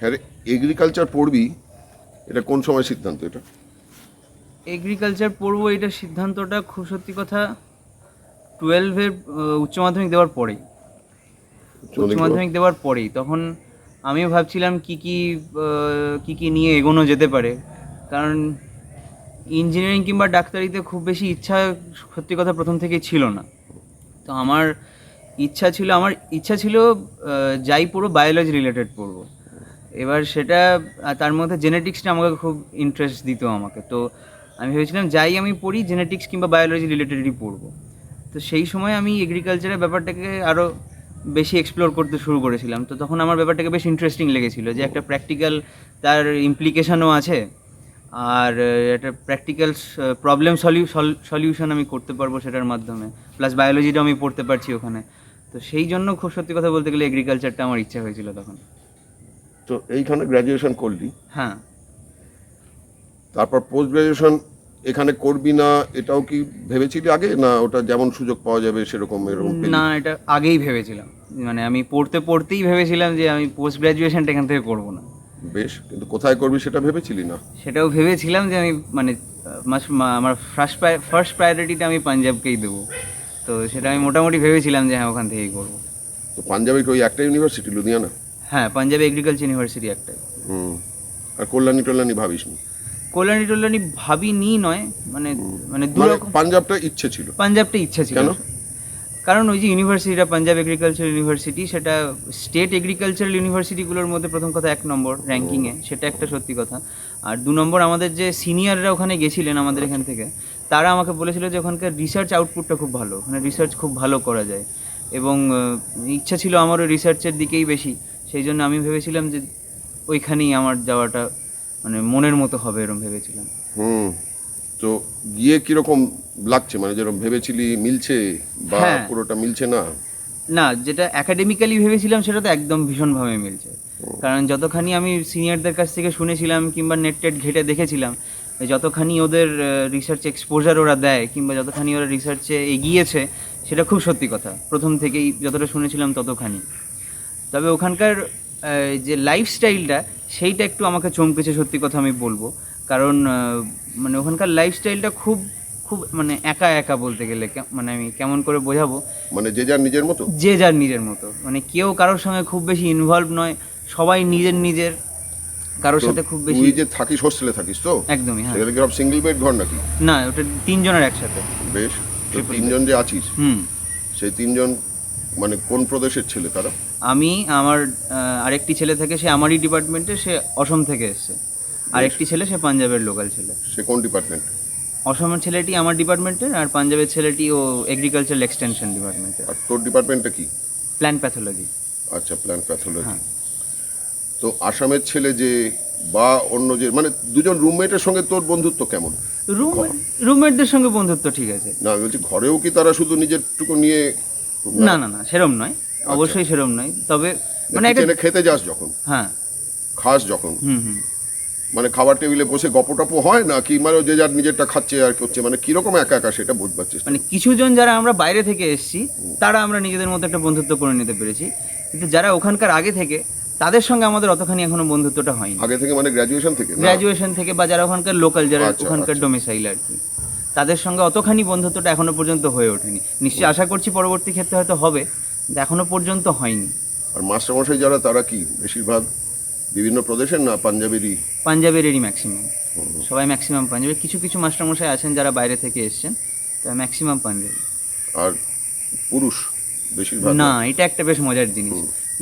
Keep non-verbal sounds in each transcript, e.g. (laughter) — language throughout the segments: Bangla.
হ্যাঁ এগ্রিকালচার পড়বি এটা কোন সময় সিদ্ধান্ত এটা? এগ্রিকালচার পড়ব এটার সিদ্ধান্তটা খুব সত্যি কথা টুয়েলভের উচ্চ মাধ্যমিক দেওয়ার পরেই। উচ্চ মাধ্যমিক দেওয়ার পরেই। তখন আমিও ভাবছিলাম কি কি কি কি নিয়ে এগোনো যেতে পারে। কারণ ইঞ্জিনিয়ারিং কিংবা ডাক্তারিতে খুব বেশি ইচ্ছা সত্যি কথা প্রথম থেকেই ছিল না। তো আমার ইচ্ছা ছিল আমার ইচ্ছা ছিল যাই পুরো বায়োলজি রিলেটেড পড়ব। এবার সেটা তার মধ্যে জেনেটিক্সটা আমাকে খুব ইন্টারেস্ট দিত আমাকে। তো আমি ভেবেছিলাম যাই আমি পড়ি জেনেটিক্স কিংবা বায়োলজি রিলেটেডই পড়ব। তো সেই সময় আমি এগ্রিকালচারের ব্যাপারটাকে আরও বেশি এক্সপ্লোর করতে শুরু করেছিলাম। তো তখন আমার ব্যাপারটাকে বেশ ইন্টারেস্টিং লেগেছিল যে একটা প্র্যাকটিক্যাল তার ইমপ্লিকেশানও আছে, আর একটা প্র্যাকটিক্যাল প্রবলেম সলিউশন আমি করতে পারব সেটার মাধ্যমে। প্লাস বায়োলজিটাও আমি পড়তে পারছি ওখানে। তো সেই জন্য খুব সত্যি কথা বলতে গেলে এগ্রিকালচারটা আমার ইচ্ছা হয়েছিল তখন। তো এইখানে গ্র্যাজুয়েশন করলি। হ্যাঁ। তারপর পোস্ট গ্র্যাজুয়েশন এখানে করবি না এটাও কি ভেবেছিলি আগে? না ওটা যেমন সুযোগ পাওয়া যাবে সেরকম এরকম না এটা আগেই ভেবেছিলাম। মানে আমি পড়তে পড়তেই ভেবেছিলাম যে আমি পোস্ট গ্র্যাজুয়েশনটা এখান থেকে করব না। বেশ কিন্তু কোথায় করবি সেটা ভেবেছিলি না? সেটাও ভেবেছিলাম যে আমি মানে আমার ফার্স্ট ফার্স্ট প্রায়োরিটিটা আমি পাঞ্জাবকেই দেবো। তো সেটা আমি মোটামুটি ভেবেছিলাম যে হ্যাঁ ওখান থেকেই করব। তো পাঞ্জাবের ওই একটা ইউনিভার্সিটি লুধিয়ানা? হ্যাঁ পাঞ্জাব এগ্রিকালচার ইউনিভার্সিটি একটাই হুম আর কল্যাণী টল্যাণী ভাবিস নি কল্যাণী টল্যাণী ভাবিনি নয় মানে মানে দু মানে রকম পাঞ্জাবটা ইচ্ছে ছিল। পাঞ্জাবটা ইচ্ছা ছিল। কেন? কারণ ওই যে ইউনিভার্সিটিটা পাঞ্জাব এগ্রিকালচার ইউনিভার্সিটি সেটা স্টেট এগ্রিকালচারাল ইউনিভার্সিটিগুলোর মধ্যে প্রথম কথা এক নম্বর র্যাঙ্কিংয়ে সেটা একটা সত্যি কথা। আর দু নম্বর আমাদের যে সিনিয়ররা ওখানে গেছিলেন আমাদের এখান থেকে তারা আমাকে বলেছিল যে ওখানকার রিসার্চ আউটপুটটা খুব ভালো ওখানে রিসার্চ খুব ভালো করা যায়। এবং ইচ্ছা ছিল আমারও রিসার্চের দিকেই বেশি। সেই জন্য আমি ভেবেছিলাম যে ওইখানেই আমার যাওয়াটা মানে মনের মতো হবে এরকম ভেবেছিলাম। হুম তো গিয়ে কীরকম লাগছে? মানে যেরকম ভেবেছিলি মিলছে বা হ্যাঁ। পুরোটা মিলছে না? না যেটা একাডেমিক্যালি ভেবেছিলাম সেটা তো একদম ভীষণভাবে মিলছে। কারণ যতখানি আমি সিনিয়রদের কাছ থেকে শুনেছিলাম কিংবা নেট টেট ঘেটে দেখেছিলাম যতখানি ওদের রিসার্চ এক্সপোজার ওরা দেয় কিংবা যতখানি ওরা রিসার্চে এগিয়েছে সেটা খুব সত্যি কথা। প্রথম থেকেই যতটা শুনেছিলাম ততখানি। তবে ওখানকার যে লাইফস্টাইলটা সেইটা একটু আমাকে চমকেছে সত্যি কথা আমি বলব। কারণ মানে ওখানকার লাইফস্টাইলটা খুব খুব মানে একা একা বলতে গেলে মানে আমি কেমন করে বোঝাবো? মানে যে যার নিজের মতো? যে যার নিজের মতো। মানে কেউ কারোর সঙ্গে খুব বেশি ইনভলভ নয় সবাই নিজের নিজের। কারোর সাথে খুব বেশি তুই যে থাকিস হোস্টেলে থাকিস তো? একদমই হ্যাঁ। সেখানে কি সব সিঙ্গেল বেড ঘর নাকি? না ওটা তিনজনের একসাথে। বেশ তিনজন যে আছিস হুম। সেই তিনজন মানে কোন প্রদেশের ছেলে তারা? আমি আমার আরেকটি ছেলে থেকে সে আমারই ডিপার্টমেন্টে সে অসম থেকে এসছে। আরেকটি ছেলে সে পাঞ্জাবের লোকাল ছেলে। সে কোন ডিপার্টমেন্ট অসমের ছেলেটি আমার ডিপার্টমেন্টের আর পাঞ্জাবের ছেলেটি ও এগ্রিকালচার এক্সটেনশন ডিপার্টমেন্টের আর তোর ডিপার্টমেন্টটা কি? প্ল্যান্ট প্যাথোলজি আচ্ছা প্ল্যান্ট প্যাথোলজি। তো আসামের ছেলে যে বা অন্য যে মানে দুজন রুমমেটের সঙ্গে তোর বন্ধুত্ব কেমন? রুম রুমমেটদের সঙ্গে বন্ধুত্ব ঠিক আছে। না বলছি ঘরেও কি তারা শুধু নিজের টুকু নিয়ে না না না সেরম নয়। অবশ্যই সেরম নয়। তবে মানে একটা খেতে যাস যখন। হ্যাঁ। খাস যখন। হুম হুম। মানে খাবার টেবিলে বসে গপটপ হয় না কি? মানে যে যার নিজেরটা খাচ্ছে আর করছে মানে কীরকম একা একা সেটা বুঝবার চেষ্টা মানে কিছুজন যারা আমরা বাইরে থেকে এসেছি তারা আমরা নিজেদের মধ্যে একটা বন্ধুত্ব করে নিতে পেরেছি। কিন্তু যারা ওখানকার আগে থেকে তাদের সঙ্গে আমাদের অতখানি এখনও বন্ধুত্বটা হয়নি। আগে থেকে মানে গ্র্যাজুয়েশন থেকে? গ্র্যাজুয়েশন থেকে বা যারা ওখানকার লোকাল যারা আচ্ছা, ওখানকার আচ্ছা। ডোমিসাইল আর কি। তাদের সঙ্গে অতখানি বন্ধুত্বটা এখনও পর্যন্ত হয়ে ওঠেনি। নিশ্চয়ই আশা করছি পরবর্তী ক্ষেত্রে হয়তো হবে কিন্তু এখনও পর্যন্ত হয়নি। আর মাস্টারমশাই যারা তারা কি বেশিরভাগ বিভিন্ন প্রদেশের না পাঞ্জাবেরই? পাঞ্জাবেরই ম্যাক্সিমাম সবাই ম্যাক্সিমাম পাঞ্জাবের। কিছু কিছু মাস্টারমশাই আছেন যারা বাইরে থেকে এসছেন তা ম্যাক্সিমাম পাঞ্জাবি। আর পুরুষ বেশিরভাগ না এটা একটা বেশ মজার জিনিস।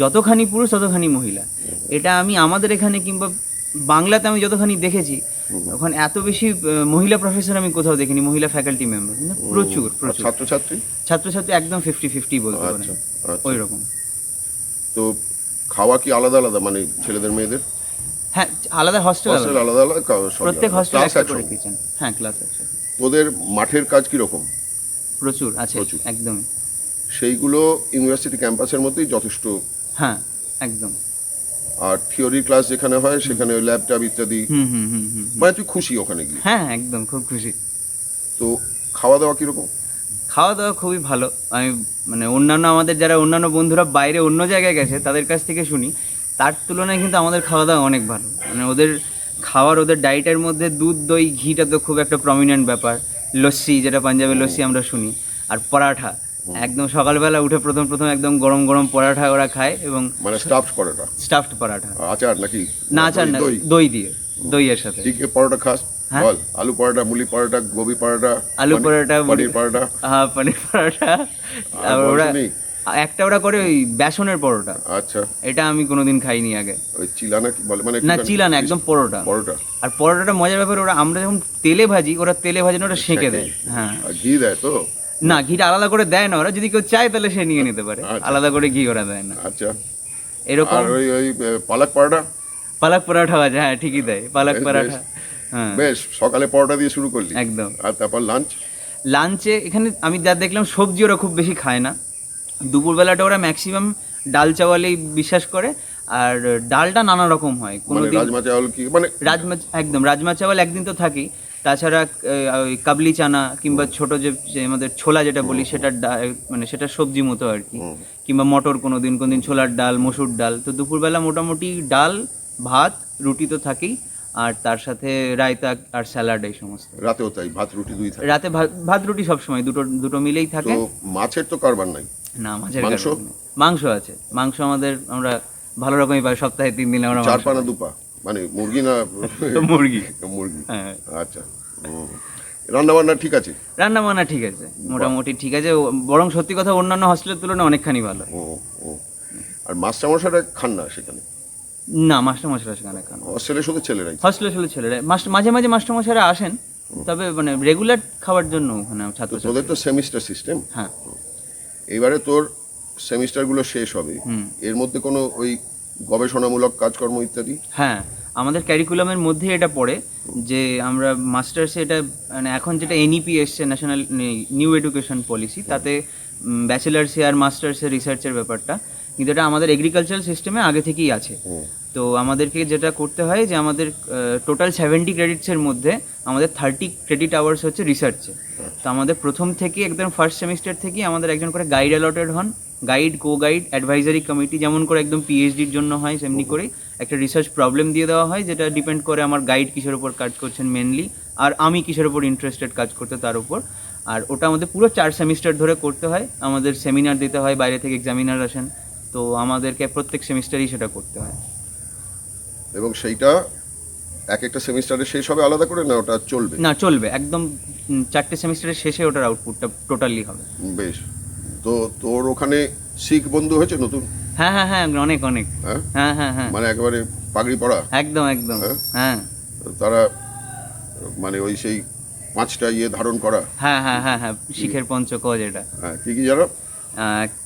যতখানি পুরুষ ততখানি মহিলা। এটা আমি আমাদের এখানে কিংবা বাংলাতে আমি যতখানি দেখেছি ওখানে এত বেশি মহিলা প্রফেসর আমি কোথাও দেখিনি মহিলা ফ্যাকাল্টি মেম্বার প্রচুর প্রচুর। ছাত্রছাত্রী? ছাত্রছাত্রী একদম ফিফটি ফিফটি বলতে পারেন আচ্ছা। আচ্ছা ওই রকম। তো খাওয়া কি আলাদা আলাদা মানে ছেলেদের মেয়েদের? হ্যাঁ আলাদা হস্টেল আলাদা। আলাদা কা- প্রত্যেক হস্টেল একটা করে কিচেন হ্যাঁ ক্লাস তোদের মাঠের কাজ কীরকম? প্রচুর আছে। একদমই। সেইগুলো ইউনিভার্সিটি ক্যাম্পাসের মধ্যেই যথেষ্ট হ্যাঁ একদম। আর থিওরি ক্লাস যেখানে হয় সেখানে ল্যাব ট্যাব ইত্যাদি। হুম হুম হুম হুম মানে তুই খুশি ওখানে গিয়ে? হ্যাঁ একদম খুব খুশি। তো খাওয়া দাওয়া কীরকম? খাওয়া দাওয়া খুবই ভালো। আমি মানে অন্যান্য আমাদের যারা অন্যান্য বন্ধুরা বাইরে অন্য জায়গায় গেছে তাদের কাছ থেকে শুনি। তার তুলনায় কিন্তু আমাদের খাওয়া দাওয়া অনেক ভালো। মানে ওদের খাওয়ার ওদের ডায়েটের মধ্যে দুধ দই ঘিটা তো খুব একটা প্রমিনেন্ট ব্যাপার। লস্যি যেটা পাঞ্জাবের লস্যি আমরা শুনি। আর পরাঠা। একদম সকালবেলা উঠে প্রথম প্রথম একদম গরম গরম পরাঠা ওরা খায় এবং মানে স্টাফ করাটা স্টাফড পরাঠা। আচার নাকি? না আচার না দই? দই দিয়ে দইয়ের সাথে। ঠিক কি পরোটা খাস? হ্যাঁ। বল আলু পরোটা মুলি পরোটা গোবি পরোটা আলু পরোটা, মুলি- পনির পরোটা? হ্যাঁ পনির পরোটা। বল ওরা একটা ওরা করে ওই বেসনের পরোটা। আচ্ছা। এটা আমি কোনোদিন খাইনি আগে। ওই চিলা নাকি বলে? মানে না একটুখানি চিলা না একদম পরোটা। পরোটা। আর পরোটাটা মজার ব্যাপার ওরা আমরা যখন তেলে ভাজি ওরা তেলে ভাজি না ওটা সেঁকে দেয়। হ্যাঁ। ঘি দেয় তো? না ঘিটা আলাদা করে দেয় না ওরা। যদি কেউ চায় তাহলে সে নিয়ে নিতে পারে। আচ্ছা। আলাদা করে ঘি ওরা দেয় না। আচ্ছা। এরকম আর ওই ওই পালক পরোটা? পালক আছে হ্যাঁ ঠিকই দেয়। পালক পরাঠা হ্যাঁ। বেশ সকালে পরোটা দিয়ে শুরু করলি। একদম। আর তারপর লাঞ্চ লাঞ্চে এখানে আমি যা দেখলাম সবজি ওরা খুব বেশি খায় না। দুপুরবেলাটা ওরা ম্যাক্সিমাম ডাল চাওয়ালেই বিশ্বাস করে আর ডালটা নানা রকম হয়। কোনো মানে রাজমা চাওয়াল কি? মানে রাজমা একদম রাজমা চাওয়াল একদিন তো থাকেই। তাছাড়া ওই কাবলি চানা কিংবা ছোট যে আমাদের ছোলা যেটা বলি সেটার মানে সেটা সবজি মতো আর কি। কিংবা মটর কোনো দিন কোনো দিন ছোলার ডাল মসুর ডাল। তো দুপুরবেলা মোটামুটি ডাল ভাত রুটি তো থাকেই। আর তার সাথে রায়তা আর স্যালাড এই সমস্ত। রাতেও তাই ভাত রুটি দুই থাকে। রাতে ভাত রুটি সবসময় দুটো দুটো মিলেই থাকে। তো মাছের তো কারবার নাই? না মাছের মাংস? মাংস আছে। মাংস আমাদের আমরা ভালো রকমই পাই সপ্তাহে তিন দিন আমরা চার মাংস পা না দুপা। মানে মুরগি না (laughs) মুরগি। মুরগি। হ্যাঁ। আচ্ছা। রান্না বান্না ঠিক আছে? রান্না বান্না ঠিক আছে মোটামুটি ঠিক আছে। বরং সত্যি কথা অন্যান্য হস্টেলের তুলনায় অনেকখানি ভালো। আর মাস্টারমশাইরা খান না সেখানে? না মাস্টারমশাইরা সেখানে খান হস্টেলে শুধু ছেলেরাই হস্টেলে ছেলে ছেলেরা মাস্টার মাঝে মাঝে মাস্টারমশাইরা আসেন তবে মানে রেগুলার খাওয়ার জন্য ওখানে ছাত্র তোদের তো সেমিস্টার সিস্টেম হ্যাঁ। এইবারে তোর সেমিস্টারগুলো শেষ হবে। এর মধ্যে কোনো ওই গবেষণামূলক কাজকর্ম ইত্যাদি? হ্যাঁ। আমাদের ক্যারিকুলামের মধ্যে এটা পড়ে যে আমরা মাস্টার্সে এটা মানে এখন যেটা এনইপি এসছে ন্যাশনাল নিউ এডুকেশন পলিসি তাতে ব্যাচেলার্সে আর মাস্টার্সে রিসার্চের ব্যাপারটা। কিন্তু এটা আমাদের এগ্রিকালচারাল সিস্টেমে আগে থেকেই আছে। তো আমাদেরকে যেটা করতে হয় যে আমাদের টোটাল সেভেন্টি ক্রেডিটসের মধ্যে আমাদের থার্টি ক্রেডিট আওয়ার্স হচ্ছে রিসার্চে তো আমাদের প্রথম থেকে একদম ফার্স্ট সেমিস্টার থেকেই আমাদের একজন করে গাইড অ্যালটেড হন। Guide co guide advisory committee যেমন করে একদম পিএইচডির জন্য হয় সেমনি করেই। একটা রিসার্চ প্রবলেম দিয়ে দেওয়া হয় যেটা ডিপেন্ড করে আমার গাইড কিসের উপর কাজ করছেন মেনলি আর আমি কিসের উপর ইন্টারেস্টেড কাজ করতে তার উপর। আর ওটা আমাদের পুরো চার সেমিস্টার ধরে করতে হয় আমাদের সেমিনার দিতে হয় বাইরে থেকে এক্সামিনার আসেন তো আমাদেরকে প্রত্যেক সেমিস্টারই সেটা করতে হয়। এবং সেইটা এক একটা সেমিস্টারে শেষ হবে আলাদা করে না ওটা চলবে? না চলবে। একদম চারটে সেমিস্টারের শেষে ওটার আউটপুটটা টোটালি হবে। বেশ। তো তোর ওখানে শিখ বন্ধু হয়েছে নতুন? হ্যাঁ হ্যাঁ হ্যাঁ অনেক অনেক। হ্যাঁ? হ্যাঁ হ্যাঁ হ্যাঁ। মানে একেবারে পাগড়ি পড়া একদম একদম হ্যাঁ? হ্যাঁ। তারা মানে ওই সেই পাঁচটা ইয়ে ধারণ করা? হ্যাঁ হ্যাঁ হ্যাঁ হ্যাঁ শিখের পঞ্চকজ এটা হ্যাঁ কি কি জানো?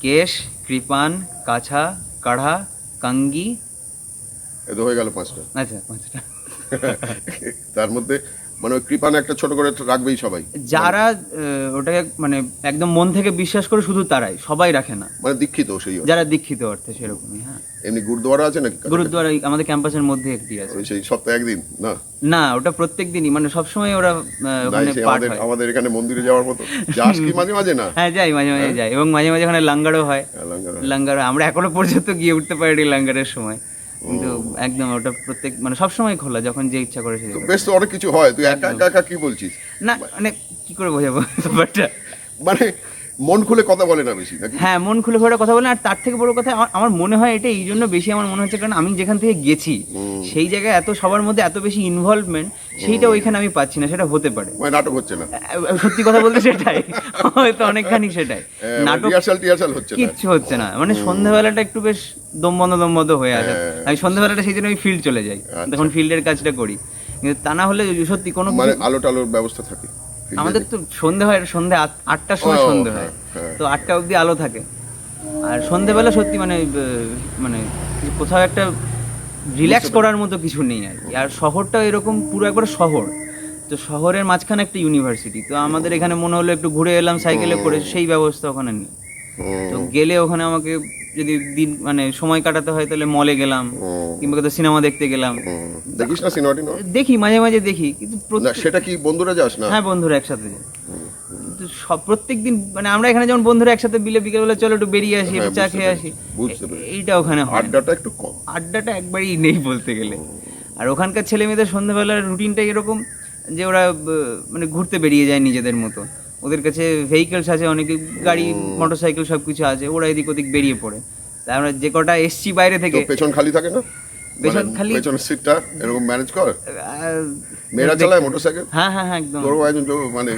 কেশ কৃপান কাছা কাঢ়া কাঙ্গি। এ তো হয়ে গেল পাঁচটা। আচ্ছা পাঁচটা। (laughs) তার মধ্যে মানে ওই কৃপান একটা ছোট করে রাখবেই সবাই। যারা ওটাকে মানে একদম মন থেকে বিশ্বাস করে শুধু তারাই সবাই রাখে না। মানে দীক্ষিত সেই যারা দীক্ষিত অর্থে সেরকমই হ্যাঁ। এমনি গুরুদুয়ারা আছে নাকি গুরুদ্বারা আমাদের ক্যাম্পাসের মধ্যে একটি আছে। ওই সেই সপ্তাহে একদিন না? না ওটা প্রত্যেক দিনই মানে সবসময় ওরা আহ, ওখানে পাঠ আমাদের হয়। আমাদের এখানে মন্দিরে যাওয়ার মতো। যাস কি মাঝে মাঝে না? হ্যাঁ যাই মাঝে মাঝে যাই এবং মাঝে মাঝে ওখানে লাঙ্গারও হয়। হ্যাঁ, লাঙ্গার। লাঙ্গার আমরা এখনও পর্যন্ত গিয়ে উঠতে পারিনি লাঙ্গারের সময়। কিন্তু একদম ওটা প্রত্যেক মানে সবসময় খোলা যখন যে ইচ্ছা করে সে তো বেশ তো অনেক কিছু হয় তুই একা একা একা কি বলছিস? না মানে কি করে বোঝাবো ব্যাপারটা? মানে মন খুলে কথা বলে না বেশি হ্যাঁ মন খুলে ঘরে কথা বলেন আর তার থেকে বড় কথা আমার- মনে হয় এটা এই জন্য বেশি আমার মনে হচ্ছে কারণ আমি যেখান থেকে গেছি সেই জায়গায় এত সবার মধ্যে এত বেশি ইনভলভমেন্ট সেইটা ওইখানে আমি পাচ্ছি না সেটা হতে পারে। মানে নাটক হচ্ছে না। সত্যি কথা বলতে সেটাই হয়তো অনেকখানি সেটাই। নাটক রিহার্সাল টিহার্সাল হচ্ছে কিচ্ছু হচ্ছে না মানে সন্ধ্যাবেলাটা একটু বেশ দম বন্ধ দম বন্ধ হয়ে আছে হ্যাঁ। আমি সন্ধ্যাবেলাটা সেই জন্য আমি ফিল্ড চলে যাই আচ্ছা। তখন ফিল্ডের কাজটা করি। কিন্তু তা না হলে সত্যি কোনো মানে আলো টালোর ব্যবস্থা থাকে। আমাদের তো সন্ধে হয় সন্ধে আট- আটটার সময় সন্ধে হ্যাঁ, হয়। হ্যাঁ। তো আটটা অবধি আলো থাকে। আর সন্ধেবেলা সত্যি মানে মানে কোথাও একটা রিল্যাক্স করার মতো কিছু নেই আর কি। আর শহরটা এরকম পুরো একবার শহর। তো শহরের মাঝখানে একটা ইউনিভার্সিটি তো আমাদের এখানে মনে হলো একটু ঘুরে এলাম সাইকেলে করে সেই ব্যবস্থা ওখানে নেই। তো গেলে ওখানে আমাকে যদি দিন মানে সময় কাটাতে হয় তাহলে মলে গেলাম কিংবা কোথাও সিনেমা দেখতে গেলাম। দেখিস না সিনেমাটি না দেখি মাঝে মাঝে দেখি কিন্তু না সেটা কি বন্ধুরা যাস না? হ্যাঁ বন্ধুরা একসাথে কিন্তু সব প্রত্যেক দিন মানে আমরা এখানে যেমন বন্ধুরা একসাথে বিলে বিকেলবেলা চলো একটু বেরিয়ে আসি একটু চা হ্যাঁ, খেয়ে আসি। এইটা ওখানে আড্ডাটা একটু কম। আড্ডাটা একবারই নেই বলতে গেলে। আর ওখানকার ছেলে মেয়েদের সন্ধ্যাবেলার রুটিনটা এরকম যে ওরা মানে ঘুরতে বেরিয়ে যায় নিজেদের মতো। ওদের কাছে ভেহিকেলস আছে অনেকে গাড়ি মোটরসাইকেল সব কিছু আছে ওরা এদিক ওদিক বেরিয়ে পড়ে। তাই আমরা যে কটা এসছি বাইরে থেকে পেছন খালি থাকে না? পেছন মানে খালি- পেছনের সিটটা এরকম ম্যানেজ কর? মেয়েরা চালায় মোটরসাইকেল হ্যাঁ হ্যাঁ হ্যাঁ একদম। একজন মানে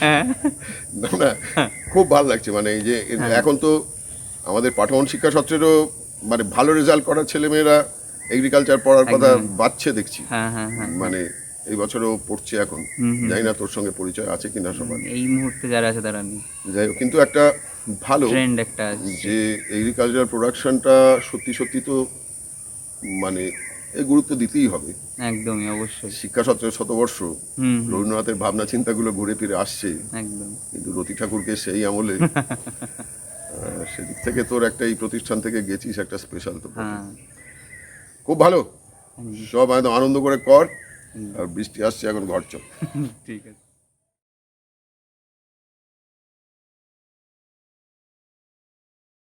হ্যাঁ। না খুব ভালো লাগছে মানে এই যে এখন তো আমাদের পাঠন শিক্ষা সত্রেরও মানে ভালো রেজাল্ট করা ছেলেমেয়েরা এগ্রিকালচার পড়ার কথা বাচ্চে দেখছি। হ্যাঁ হ্যাঁ হ্যাঁ। মানে এই বছরও পড়ছে এখন। জানি না তোর সঙ্গে পরিচয় আছে কিনা সবার। এই মুহূর্তে যারা আছে তারা নেই। যাই হোক কিন্তু একটা ভালো ট্রেন্ড একটা যে এগ্রিকালচার প্রোডাকশনটা সত্যি সত্যি তো মানে এই গুরুত্ব দিতেই হবে। একদমই অবশ্যই। শিক্ষা সত্রের শতবর্ষ রবীন্দ্রনাথের ভাবনা চিন্তাগুলো ঘুরে ফিরে আসছে। একদম। কিন্তু রতি ঠাকুরকে সেই আমলে (laughs) সেদিক থেকে তোর একটা এই প্রতিষ্ঠান থেকে গেছিস একটা স্পেশাল তো হ্যাঁ। খুব ভালো। সব একদম আনন্দ করে কর। বৃষ্টি আসছে এখন ঘর চল। ঠিক আছে।